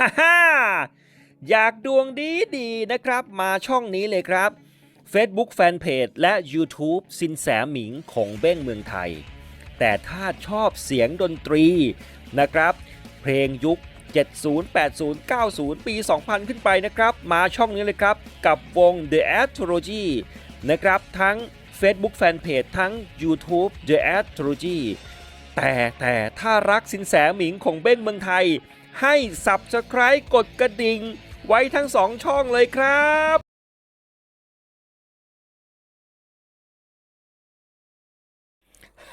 ฮ่าฮ่าอยากดวงดีดีๆนะครับ มาช่องนี้เลยครับ Facebook Fanpage และ YouTube สินแสหมิงของเบ้งเมืองไทย แต่ถ้าชอบเสียงดนตรีนะครับ เพลงยุค 70 80 90 ปี 2000 ขึ้นไปนะครับ มาช่องนี้เลยครับ กับวง The Astrology นะครับ ทั้ง Facebook Fanpage ทั้ง YouTube The Astrology แต่แต่ถ้ารักสินแสหมิงของเบ้งเมืองไทย ให้ Subscribe กดกระดิ่ง ไว้ทั้งสองช่องเลยครับ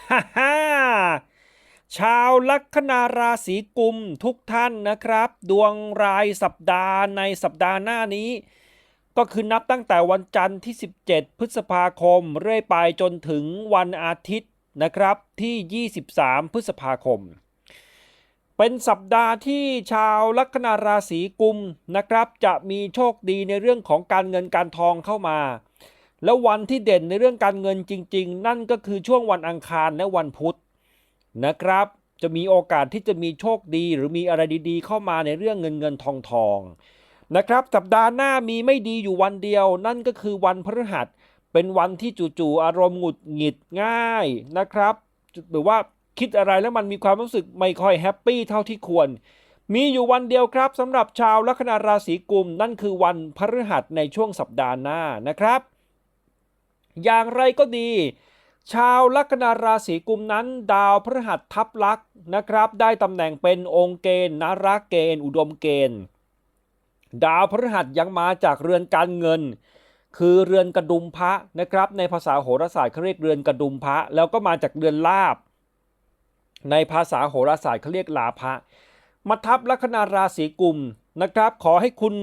ฮ่าฮ่าชาวลัคนาราศีกุมทุกท่านนะครับ ดวงรายสัปดาห์ในสัปดาห์หน้านี้ ก็คือนับตั้งแต่วันจันทร์ที่ 17 พฤษภาคม เรื่อยไปจนถึงวันอาทิตย์ นะครับที่ 23 พฤษภาคม เป็นสัปดาห์ที่ชาวลัคนาราศีกุมนะครับ จะมีโชคดีในเรื่องของการเงินการทองเข้ามา แล้ววันที่เด่นในเรื่องการเงินจริง ๆ นั่นก็คือช่วงวันอังคารและวันพุธนะครับ จะมีโอกาสที่จะมีโชคดีหรือมีอะไรดีๆ เข้ามาในเรื่องเงินเงินทองทองนะครับสัปดาห์หน้ามีไม่ดีอยู่วันเดียว นั่นก็คือวันพฤหัส เป็นวันที่จู่ๆอารมณ์หงุดหงิดง่ายนะครับ หรือว่าคิดอะไรแล้วมันมีความรู้สึกไม่ค่อยแฮปปี้เท่าที่ควร มีอยู่วันเดียวครับสำหรับชาวลัคนาราศีกุม นั่นคือวันพฤหัสในช่วงสัปดาห์หน้านะครับ อย่างไรก็ดี ชาวลัคนาราศีกุมนั้น ดาวพฤหัสทับลักนะครับ ได้ตำแหน่งเป็นองค์เกณฑ์นารักเกณฑ์ อุดมเกณฑ์ ดาวพฤหัสยังมาจากเรือนการเงิน คือเรือนกระดุมพระนะครับ ในภาษาโหราศาสตร์เขาเรียกเรือนกระดุมพระ แล้วก็มาจากเรือนลาบ ในภาษาโหราศาสตร์เขาเรียกลาภะมาทับลัคนาราศีกุมนะครับ ขอให้คุณ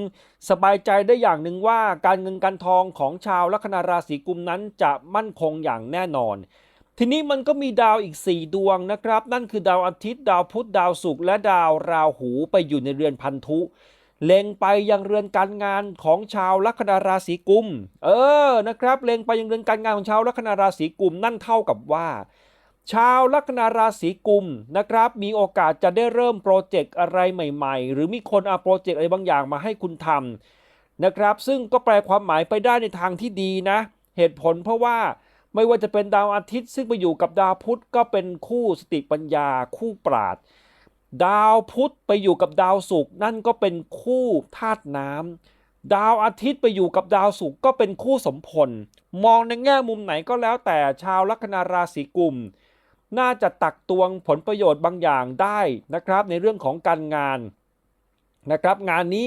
สบายใจได้อย่างหนึ่งว่าการเงินการทองของชาวลัคนาราศีกุมนั้นจะมั่นคงอย่างแน่นอน ทีนี้มันก็มีดาวอีก 4 ดวงนะครับ นั่นคือดาวอาทิตย์ ดาวพุธดาวศุกร์และดาวราหูไปอยู่ในเรือนพันธุ เล็งไปยังเรือนการงานของชาวลัคนาราศีกุม เออนะครับเล็งไปยังเรือนการงานของชาวลัคนาราศีกุมนั่นเท่ากับว่า ชาวลัคนาราศีกุมนะครับ มีโอกาสจะได้เริ่มโปรเจกต์อะไรใหม่ๆ หรือมีคนเอาโปรเจกต์อะไรบางอย่างมาให้คุณทำนะครับ ซึ่งก็แปลความหมายไปได้ในทางที่ดีนะ เหตุผลเพราะว่าไม่ว่าจะเป็นดาวอาทิตย์ซึ่งไปอยู่กับดาวพุธก็เป็นคู่สติปัญญาคู่ปราด ดาวพุธไปอยู่กับดาวศุกร์นั่นก็เป็นคู่ธาตุน้ำดาวอาทิตย์ไปอยู่กับดาวศุกร์ก็เป็นคู่สมพล มองในแง่มุมไหนก็แล้วแต่ชาวลัคนาราศีกุม น่าจะตักตวงผลประโยชน์บางอย่างได้นะครับ ในเรื่องของการงานนะครับ งานนี้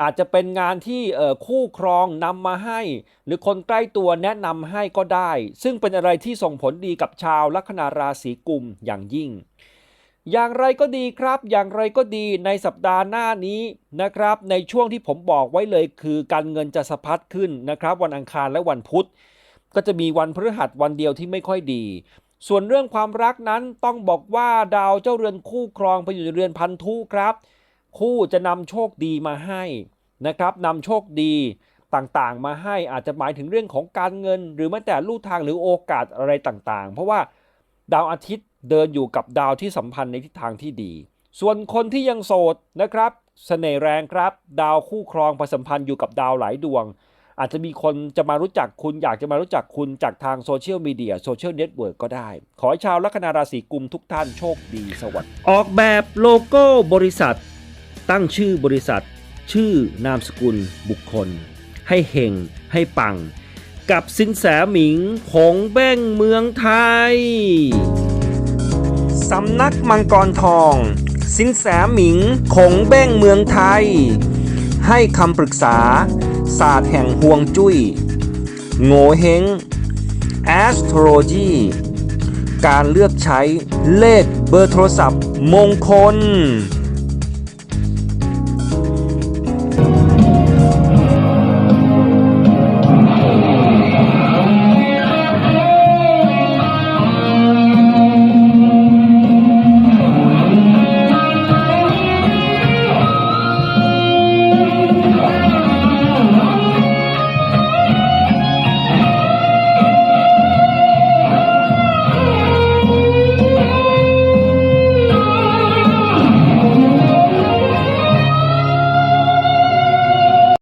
อาจจะเป็นงานที่คู่ครองนำมาให้ หรือคนใกล้ตัวแนะนำให้ก็ได้ ซึ่งเป็นอะไรที่ส่งผลดีกับชาวลัคนาราศีกุมอย่างยิ่ง อย่างไรก็ดีครับ อย่างไรก็ดีในสัปดาห์หน้านี้นะครับ ในช่วงที่ผมบอกไว้เลยคือการเงินจะสะพัดขึ้นนะครับ วันอังคารและวันพุธ ก็จะมีวันพฤหัสวันเดียวที่ไม่ค่อยดี ส่วนเรื่องความรักนั้นต้องบอกว่าดาวเจ้าเรือนคู่ครองไปอยู่ในเรือนพันธุครับ คู่จะนำโชคดีมาให้นะครับนำโชคดีต่างๆ มาให้อาจจะหมายถึงเรื่องของการเงิน หรือแม้แต่ลู่ทางหรือโอกาสอะไรต่างๆ เพราะว่า ดาวอาทิตย์เดินอยู่กับดาวที่สัมพันธ์ในทิศทางที่ดี ส่วนคนที่ยังโสดนะครับเสน่ห์แรงครับ ดาวคู่ครองประสัมพันธ์อยู่กับดาวหลายดวง อาจจะมีคนจะมารู้จักคุณอยากจะมารู้จักคุณจากทางโซเชียลมีเดียโซเชียลเน็ตเวิร์กก็ได้ ขอให้ชาวลัคนาราศีกุมทุกท่านโชคดีสวัสดีออกแบบโลโก้บริษัท ตั้งชื่อบริษัท ชื่อนามสกุลบุคคล ให้เฮงให้ปัง กับสินแสหมิงของแบ้งเมืองไทย สำนักมังกรทอง สินแสหมิงคงแบ้งเมืองไทย ให้คำปรึกษา ศาสตร์แห่งห่วงจุย้ยโง่เฮง astrology การเลือกใช้เลขเบอร์โทรศัพท์มงคล